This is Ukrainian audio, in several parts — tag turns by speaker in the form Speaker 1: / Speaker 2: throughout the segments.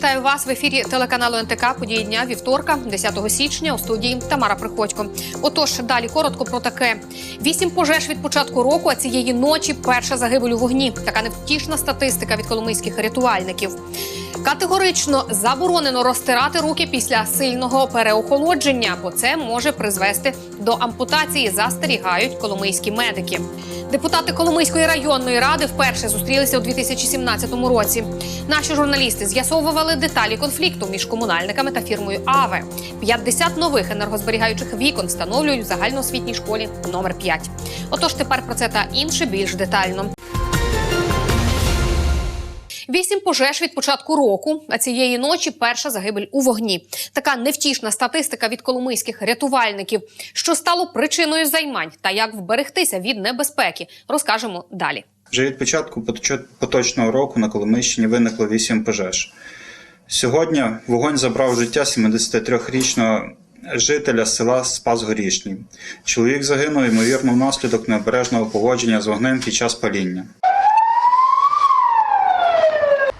Speaker 1: Вітаю вас в ефірі телеканалу НТК події дня вівторка, 10 січня у студії Тамара Приходько. Отож, далі коротко про таке: вісім пожеж від початку року. А цієї ночі перша загибель у вогні. Така невтішна статистика від коломийських рятувальників. Категорично заборонено розтирати руки після сильного переохолодження, бо це може призвести до ампутації. Застерігають коломийські медики. Депутати Коломийської районної ради вперше зустрілися у 2017 році. Наші журналісти з'ясовували деталі конфлікту між комунальниками та фірмою АВЕ. 50 нових енергозберігаючих вікон встановлюють в загальноосвітній школі номер 5. Отож, тепер про це та інше більш детально. Вісім пожеж від початку року, а цієї ночі перша загибель у вогні. Така невтішна статистика від коломийських рятувальників, що стало причиною займань та як вберегтися від небезпеки, розкажемо далі.
Speaker 2: Вже від початку поточного року на Коломийщині виникло 8 пожеж. Сьогодні вогонь забрав життя 73-річного жителя села Спас Горішній. Чоловік загинув, ймовірно, внаслідок необережного поводження з вогнем під час паління.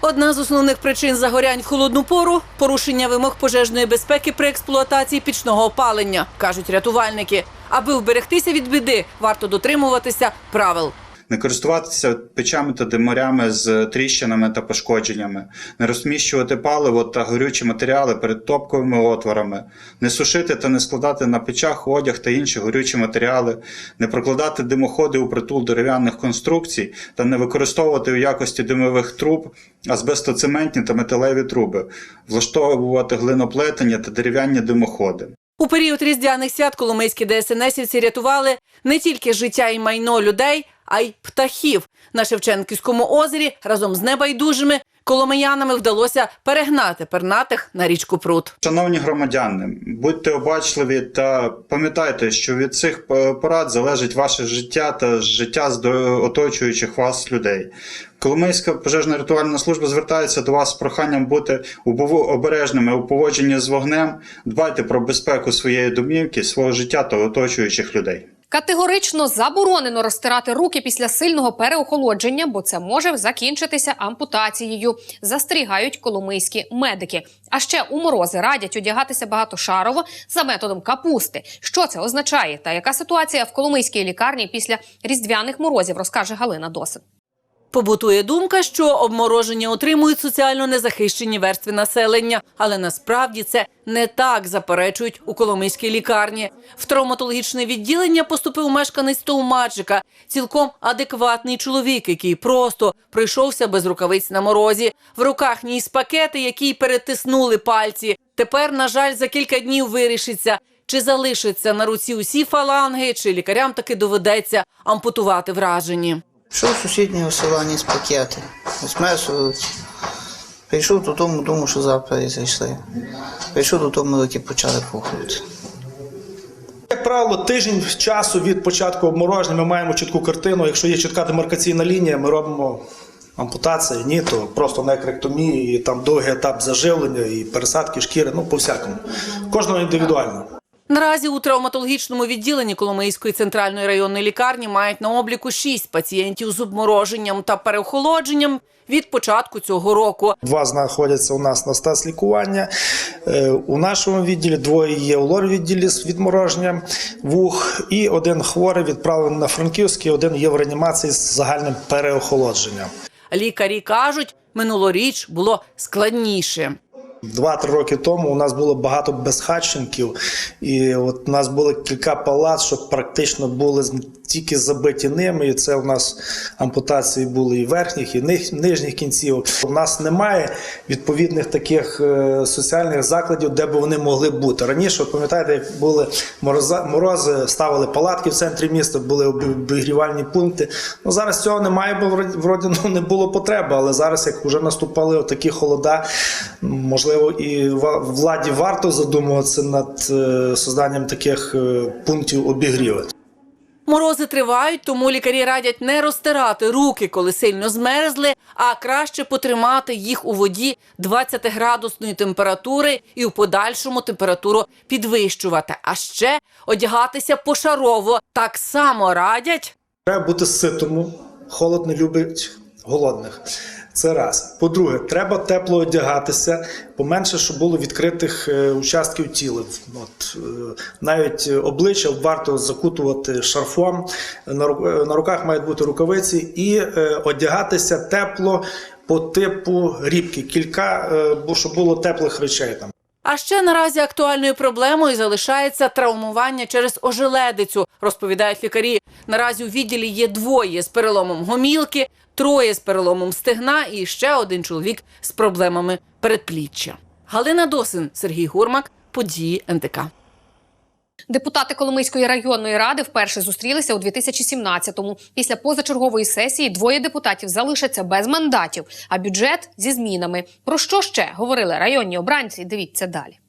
Speaker 3: Одна з основних причин загорянь в холодну пору порушення вимог пожежної безпеки при експлуатації пічного опалення, кажуть рятувальники. Аби вберегтися від біди, варто дотримуватися правил.
Speaker 2: Не користуватися печами та димарями з тріщинами та пошкодженнями, не розміщувати паливо та горючі матеріали перед топковими отворами, не сушити та не складати на печах одяг та інші горючі матеріали, не прокладати димоходи у притул дерев'яних конструкцій та не використовувати у якості димових труб азбестоцементні та металеві труби, влаштовувати глиноплетення та дерев'яні димоходи.
Speaker 3: У період різдвяних свят коломийські ДСНСівці рятували не тільки життя і майно людей, а й птахів. На Шевченківському озері разом з небайдужими коломиянами вдалося перегнати пернатих на річку Прут.
Speaker 2: Шановні громадяни, будьте обачливі та пам'ятайте, що від цих порад залежить ваше життя та життя здо- оточуючих вас людей. Коломийська пожежна рятувальна служба звертається до вас з проханням бути обережними у поводженні з вогнем. Дбайте про безпеку своєї домівки, свого життя та оточуючих людей.
Speaker 1: Категорично заборонено розтирати руки після сильного переохолодження, бо це може закінчитися ампутацією. Застерігають коломийські медики. А ще у морози радять одягатися багатошарово за методом капусти. Що це означає? Та яка ситуація в коломийській лікарні після різдвяних морозів, розкаже Галина Досин.
Speaker 3: Побутує думка, що обмороження отримують соціально незахищені верстви населення, але насправді це не так заперечують у Коломийській лікарні. В травматологічне відділення поступив мешканець Товмаджика, цілком адекватний чоловік, який просто прийшовся без рукавиць на морозі. В руках ніс пакети, які перетиснули пальці. Тепер, на жаль, за кілька днів вирішиться. Чи залишаться на руці усі фаланги, чи лікарям таки доведеться ампутувати вражені.
Speaker 4: Пішов з сусіднього села ніс пакети. Смесували. Прийшов додому, думав, що завтра зайшли. Прийшов додому, які почали пухнути.
Speaker 5: Як правило, тиждень часу від початку обмороження ми маємо чітку картину. Якщо є чітка демаркаційна лінія, ми робимо ампутацію, ні, то просто некректомії, і там довгий етап заживлення і пересадки шкіри, ну по всякому. Кожного індивідуально.
Speaker 3: Наразі у травматологічному відділенні Коломийської центральної районної лікарні мають на обліку шість пацієнтів з обмороженням та переохолодженням від початку цього року.
Speaker 5: Два знаходяться у нас на стас лікування. Е, У нашому відділі двоє є у лор відділі з відмороженням вух, і один хворий відправлений на Франківський, один є в реанімації з загальним переохолодженням.
Speaker 3: Лікарі кажуть, минулоріч було складніше.
Speaker 5: Два-три роки тому у нас було багато безхатченків, і от у нас було кілька палат, що практично були тільки забиті ними. І це у нас ампутації були і верхніх, і нижніх кінцівок. У нас немає відповідних таких е, соціальних закладів, де б вони могли бути. Раніше, пам'ятаєте, як були морози, ставили палатки в центрі міста, були обігрівальні пункти. Ну зараз цього немає, бо вроді ну, не було потреби. Але зараз, як вже наступали такі холода, можливо, і владі варто задумуватися над е, созданням таких е, пунктів обігріву.
Speaker 3: Морози тривають, тому лікарі радять не розтирати руки, коли сильно змерзли, а краще потримати їх у воді 20-градусної температури і в подальшому температуру підвищувати. А ще одягатися пошарово. Так само радять
Speaker 5: Треба бути ситому, холод не любить голодних.
Speaker 6: Це раз. По-друге, треба тепло одягатися, поменше, щоб було відкритих е, участків тіла. От, е, навіть обличчя варто закутувати шарфом, на, е, руках мають бути рукавиці, і одягатися тепло по типу рібки, кілька, бо щоб було теплих речей там.
Speaker 3: А ще наразі актуальною проблемою залишається травмування через ожеледицю, розповідають лікарі. Наразі у відділі є двоє з переломом гомілки, троє з переломом стегна і ще один чоловік з проблемами передпліччя. Галина Досин, Сергій Гурмак, події НТК.
Speaker 1: Депутати Коломийської районної ради вперше зустрілися у 2017-му. Після позачергової сесії двоє депутатів залишаться без мандатів, а бюджет зі змінами. Про що ще говорили районні обранці? Дивіться далі.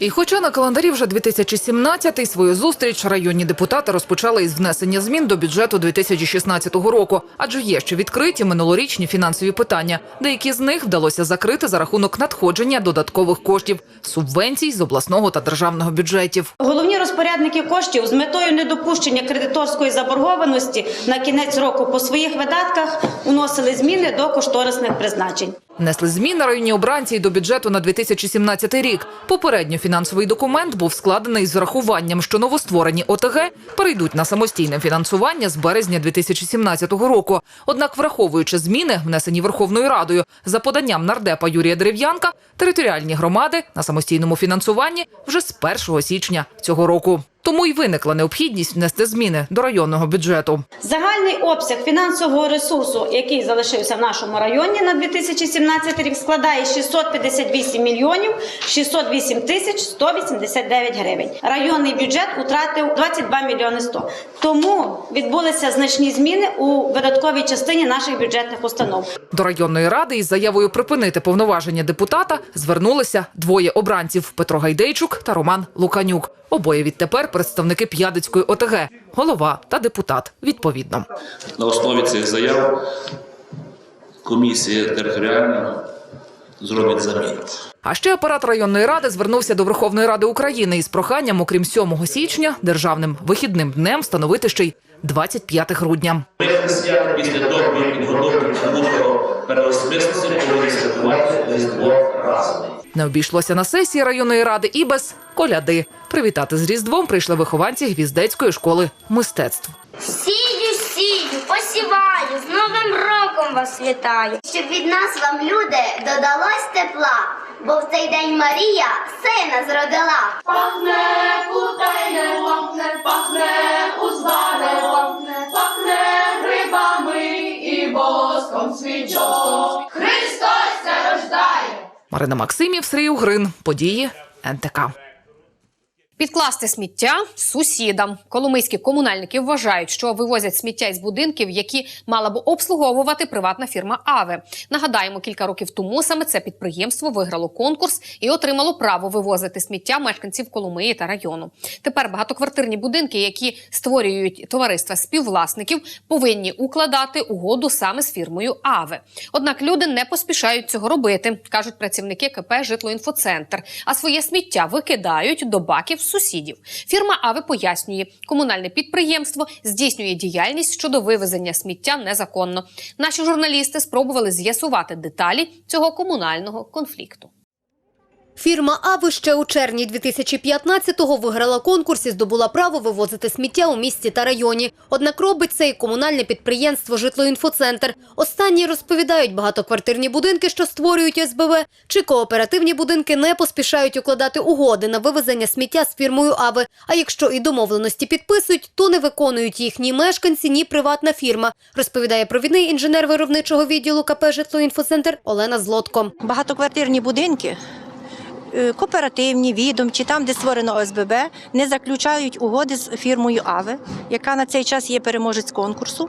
Speaker 7: І хоча на календарі вже 2017-й, свою зустріч районні депутати розпочали із внесення змін до бюджету 2016 року, адже є ще відкриті минулорічні фінансові питання. Деякі з них вдалося закрити за рахунок надходження додаткових коштів, субвенцій з обласного та державного бюджетів.
Speaker 8: Головні розпорядники коштів з метою недопущення кредиторської заборгованості на кінець року по своїх видатках уносили зміни до кошторисних призначень.
Speaker 7: Внесли зміни районні обранці й до бюджету на 2017 рік. Попередньо фінансовий документ був складений з врахуванням, що новостворені ОТГ перейдуть на самостійне фінансування з березня 2017 року. Однак, враховуючи зміни, внесені Верховною Радою за поданням нардепа Юрія Дерев'янка, територіальні громади на самостійному фінансуванні вже з 1 січня цього року. Тому й виникла необхідність внести зміни до районного бюджету.
Speaker 8: Загальний обсяг фінансового ресурсу, який залишився в нашому районі на 2017 рік, складає 658 мільйонів 608 тисяч 189 гривень. Районний бюджет утратив 22 мільйони 100. Тому відбулися значні зміни у видатковій частині наших бюджетних установ.
Speaker 7: До районної ради із заявою припинити повноваження депутата звернулися двоє обранців Петро Гайдейчук та Роман Луканюк. Обоє відтепер представники П'ядицької ОТГ, голова та депутат відповідно.
Speaker 9: На основі цих заяв комісія територіальна зробить заміну.
Speaker 7: А ще апарат районної ради звернувся до Верховної Ради України із проханням, окрім 7 січня, державним вихідним днем встановити ще й 25 грудня.
Speaker 9: Ми свято після доброї підготовки та переосмислення повинні святкувати Різдво разом.
Speaker 7: Не обійшлося на сесії районної ради і без коляди. Привітати з Різдвом прийшли вихованці Гвіздецької школи мистецтв.
Speaker 10: Сію, сію, посіваю, з Новим роком вас вітаю. Щоб від нас вам, люди, додалось тепла, бо в цей день Марія сина зродила. Пахне кутайне, пахне, пахне, узване, пахне, пахне грибами і воском свічок. Христос це рождає.
Speaker 7: Марина Максимів, Сергій Угрин. Події НТК.
Speaker 1: Підкласти сміття сусідам. Коломийські комунальники вважають, що вивозять сміття із будинків, які мала б обслуговувати приватна фірма Аве. Нагадаємо, кілька років тому саме це підприємство виграло конкурс і отримало право вивозити сміття мешканців Коломиї та району. Тепер багатоквартирні будинки, які створюють товариства співвласників, повинні укладати угоду саме з фірмою Аве. Однак люди не поспішають цього робити, кажуть працівники КП Житлоінфоцентр. А своє сміття викидають до баків сусідів. Фірма Аве пояснює, комунальне підприємство здійснює діяльність щодо вивезення сміття незаконно. Наші журналісти спробували з'ясувати деталі цього комунального конфлікту.
Speaker 11: Фірма «Ави» ще у червні 2015-го виграла конкурс і здобула право вивозити сміття у місті та районі. Однак робить це і комунальне підприємство «Житлоінфоцентр». Останні розповідають, багатоквартирні будинки, що створюють СБВ, чи кооперативні будинки не поспішають укладати угоди на вивезення сміття з фірмою «Ави». А якщо і домовленості підписують, то не виконують їх ні мешканці, ні приватна фірма, розповідає провідний інженер виробничого відділу КП «Житлоінфоцентр» Олена Злотко.
Speaker 12: Багатоквартирні будинки, кооперативні, відомчі, там, де створено ОСББ, не заключають угоди з фірмою АВЕ, яка на цей час є переможець конкурсу.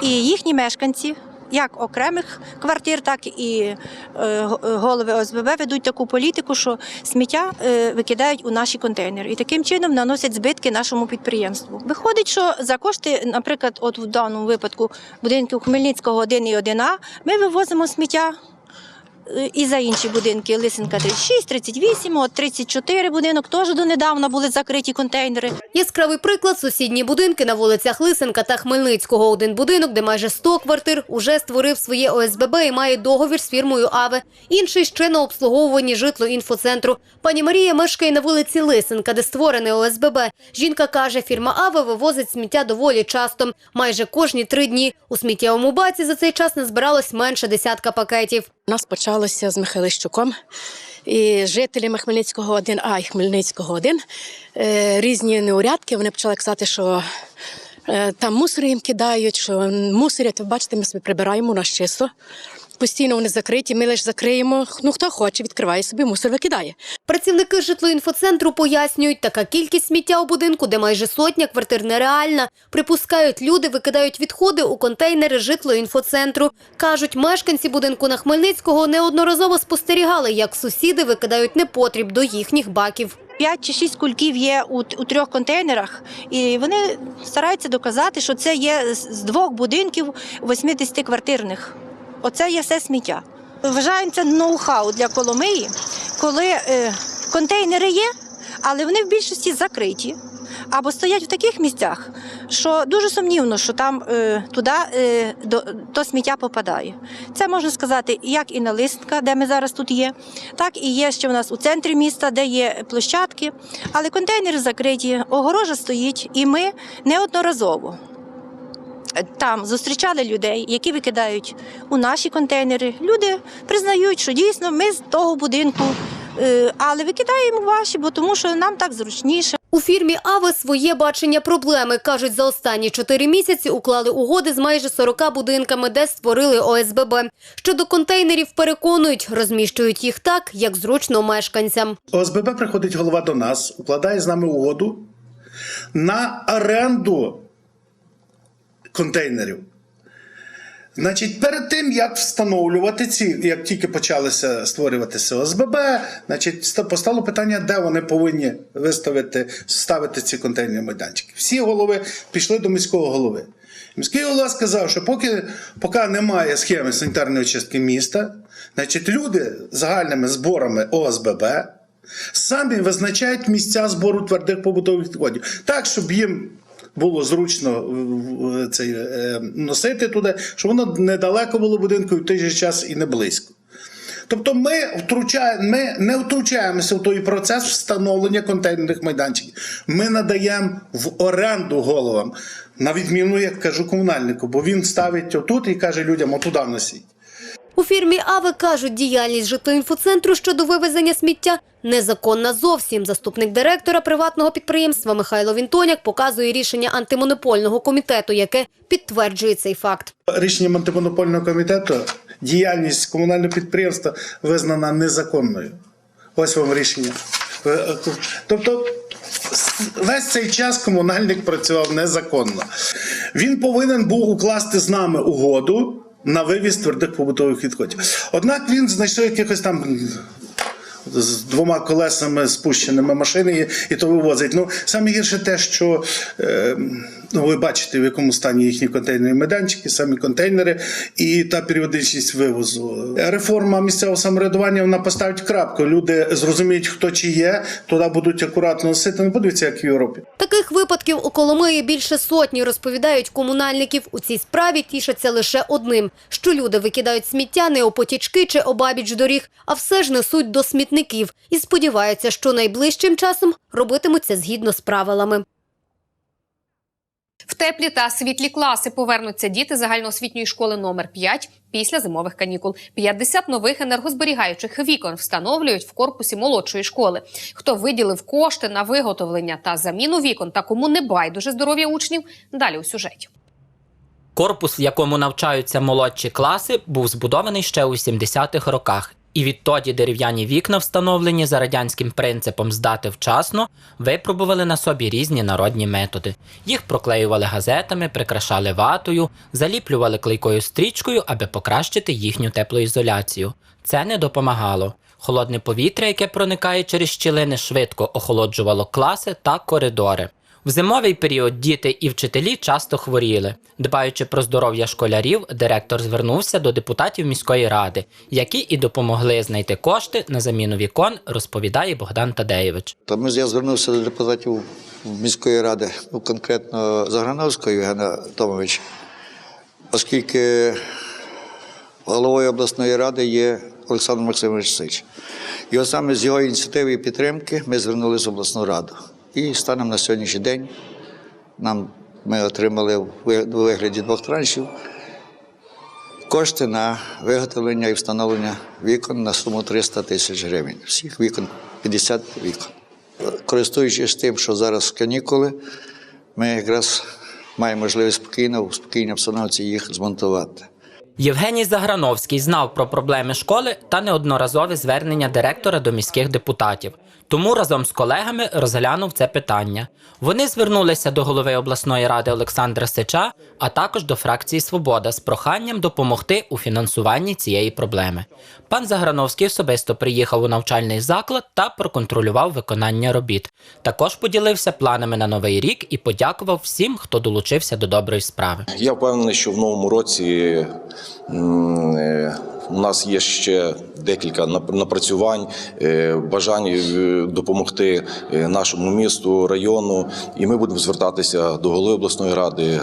Speaker 12: І їхні мешканці, як окремих квартир, так і е, голови ОСББ ведуть таку політику, що сміття е, викидають у наші контейнери. І таким чином наносять збитки нашому підприємству. Виходить, що за кошти, наприклад, от в даному випадку будинків Хмельницького 1 і 1А, ми вивозимо сміття е, і за інші будинки. Лисенка 36, 38, от 34 будинок теж донедавна були закриті контейнери.
Speaker 11: Яскравий приклад – сусідні будинки на вулицях Лисенка та Хмельницького. Один будинок, де майже 100 квартир, уже створив своє ОСББ і має договір з фірмою «Аве». Інший ще на обслуговуванні житло-інфоцентру. Пані Марія мешкає на вулиці Лисенка, де створене ОСББ. Жінка каже, фірма «Аве» вивозить сміття доволі часто. Майже кожні три дні. У сміттєвому баці за цей час назбиралось менше десятка пакетів.
Speaker 13: У нас почалося з Михайлищуком. І жителями Хмельницького 1А і Хмельницького 1 е, різні неурядки. Вони почали казати, що е, там мусор їм кидають, що мусорять. Ви бачите, ми собі прибираємо у нас чисто. Постійно вони закриті, ми лише закриємо. Ну хто хоче, відкриває собі, мусор викидає.
Speaker 11: Працівники житлоінфоцентру пояснюють, така кількість сміття у будинку, де майже сотня квартир нереальна. Припускають, люди викидають відходи у контейнери житлоінфоцентру. Кажуть, мешканці будинку на Хмельницького неодноразово спостерігали, як сусіди викидають непотріб до їхніх баків.
Speaker 12: П'ять чи шість кульків є у, у трьох контейнерах, і вони стараються доказати, що це є з двох будинків 80-квартирних. Оце є все сміття. Вважаємо це ноу-хау для Коломиї, коли е, контейнери є, але вони в більшості закриті. Або стоять в таких місцях, що дуже сумнівно, що там е, туди е, до, то сміття попадає. Це можна сказати як і на листка, де ми зараз тут є, так і є ще в нас у центрі міста, де є площадки. Але контейнери закриті, огорожа стоїть, і ми неодноразово там зустрічали людей, які викидають у наші контейнери. Люди признають, що дійсно ми з того будинку, е, але викидаємо ваші, бо тому що нам так зручніше.
Speaker 11: У фірмі «Аве» своє бачення проблеми. Кажуть, за останні чотири місяці уклали угоди з майже 40 будинками, де створили ОСББ. Щодо контейнерів переконують, розміщують їх так, як зручно мешканцям.
Speaker 6: ОСББ приходить голова до нас, укладає з нами угоду на оренду контейнерів. Значить, перед тим, як встановлювати ці, як тільки почалися створюватися ОСББ, значить, постало питання, де вони повинні виставити, ставити ці контейнерні майданчики. Всі голови пішли до міського голови. Міський голова сказав, що поки, поки немає схеми санітарної очистки міста, значить, люди загальними зборами ОСББ самі визначають місця збору твердих побутових відходів, так, щоб їм було зручно цей, е, носити туди, щоб воно недалеко було будинку і в той же час і не близько. Тобто ми, втручаємо, ми не втручаємося в той процес встановлення контейнерних майданчиків. Ми надаємо в оренду головам, на відміну, як кажу, комунальнику, бо він ставить отут і каже людям, отуди носіть.
Speaker 11: У фірмі «Аве» кажуть, діяльність житлоінфоцентру щодо вивезення сміття незаконна зовсім. Заступник директора приватного підприємства Михайло Вінтоняк показує рішення антимонопольного комітету, яке підтверджує цей факт.
Speaker 6: Рішенням антимонопольного комітету діяльність комунального підприємства визнана незаконною. Ось вам рішення. Е, е, Тобто весь цей час комунальник працював незаконно. Він повинен був укласти з нами угоду на вивіз твердих побутових відходів. Однак він знайшов якихось там. З двома колесами спущеними машини і, то вивозить. Ну саме гірше те, що е, ну, ви бачите, в якому стані їхні контейнерні майданчики, самі контейнери і та періодичність вивозу. Реформа місцевого самоврядування вона поставить крапку. Люди зрозуміють, хто чи є, туди будуть акуратно носити. Ну, подивіться, як в Європі.
Speaker 11: Таких випадків у Коломиї більше сотні, розповідають комунальників. У цій справі тішаться лише одним, що люди викидають сміття не у потічки чи обабіч доріг, а все ж несуть до смітників. І сподіваються, що найближчим часом робитимуться згідно з правилами.
Speaker 1: В теплі та світлі класи повернуться діти загальноосвітньої школи номер 5 після зимових канікул. 50 нових енергозберігаючих вікон встановлюють в корпусі молодшої школи. Хто виділив кошти на виготовлення та заміну вікон та кому не байдуже здоров'я учнів, далі у сюжеті.
Speaker 14: Корпус, в якому навчаються молодші класи, був збудований ще у 70-х роках. І відтоді дерев'яні вікна, встановлені за радянським принципом здати вчасно, випробували на собі різні народні методи. Їх проклеювали газетами, прикрашали ватою, заліплювали клейкою стрічкою, аби покращити їхню теплоізоляцію. Це не допомагало. Холодне повітря, яке проникає через щілини, швидко охолоджувало класи та коридори. В зимовий період діти і вчителі часто хворіли. Дбаючи про здоров'я школярів, директор звернувся до депутатів міської ради, які і допомогли знайти кошти на заміну вікон, розповідає Богдан Тадеєвич.
Speaker 15: То ми я звернувся до депутатів міської ради, ну, конкретно Заграновського Євгена Томовича, оскільки головою обласної ради є Олександр Максимович Сич. І саме з його ініціативи і підтримки ми звернулися в обласну раду. І станом на сьогоднішній день нам ми отримали у вигляді двох траншів кошти на виготовлення і встановлення вікон на суму 300 тисяч гривень. Всіх вікон 50 вікон. Користуючись тим, що зараз канікули, ми якраз маємо можливість спокійно, в спокійній обстановці їх змонтувати.
Speaker 14: Євгеній Заграновський знав про проблеми школи та неодноразові звернення директора до міських депутатів. Тому разом з колегами розглянув це питання. Вони звернулися до голови обласної ради Олександра Сича, а також до фракції Свобода з проханням допомогти у фінансуванні цієї проблеми. Пан Заграновський особисто приїхав у навчальний заклад та проконтролював виконання робіт. Також поділився планами на новий рік і подякував всім, хто долучився до доброї справи.
Speaker 16: Я впевнений, що в новому році е, у нас є ще декілька напрацювань, е, бажань е, допомогти нашому місту, району, і ми будемо звертатися до голови обласної ради,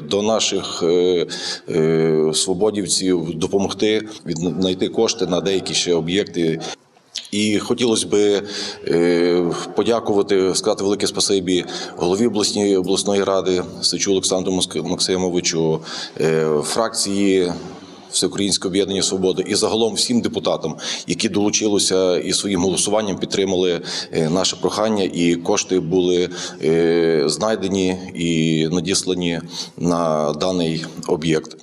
Speaker 16: до наших е, е, свободівців, допомогти віднайти кошти на деякі ще об'єкти. І хотілося б е, подякувати, сказати велике спасибі голові обласної, обласної ради Сичу Олександру Максимовичу, фракції Всеукраїнське об'єднання свободи і загалом всім депутатам, які долучилися і своїм голосуванням підтримали е, наше прохання, і кошти були е, знайдені і надіслані на даний об'єкт.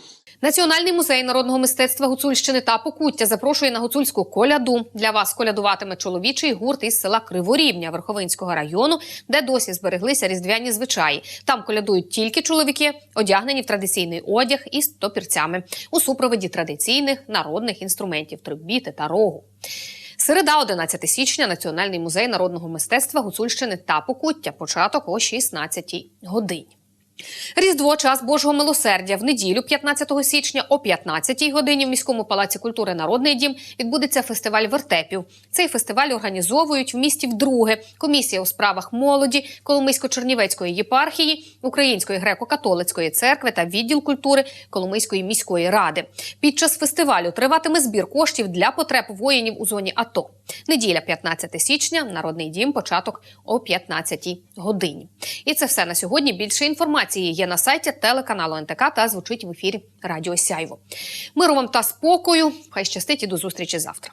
Speaker 1: Національний музей народного мистецтва Гуцульщини та Покуття запрошує на гуцульську коляду. Для вас колядуватиме чоловічий гурт із села Криворівня Верховинського району, де досі збереглися різдвяні звичаї. Там колядують тільки чоловіки, одягнені в традиційний одяг із топірцями у супроводі традиційних народних інструментів трибіти та рогу. Середа, 11 січня, Національний музей народного мистецтва Гуцульщини та Покуття. Початок о 16 годині. Різдво час Божого милосердя в неділю, 15 січня, о 15-й годині в міському палаці культури Народний дім відбудеться фестиваль вертепів. Цей фестиваль організовують в місті вдруге комісія у справах молоді Коломийсько-Чернівецької єпархії, Української греко-католицької церкви та відділ культури Коломийської міської ради. Під час фестивалю триватиме збір коштів для потреб воїнів у зоні АТО. Неділя, 15 січня, Народний дім, початок о 15-й годині. І це все на сьогодні. Більше інформації є на сайті телеканалу НТК та звучить в ефірі Радіо Сяйво. Миру вам та спокою. Хай щастить і до зустрічі завтра.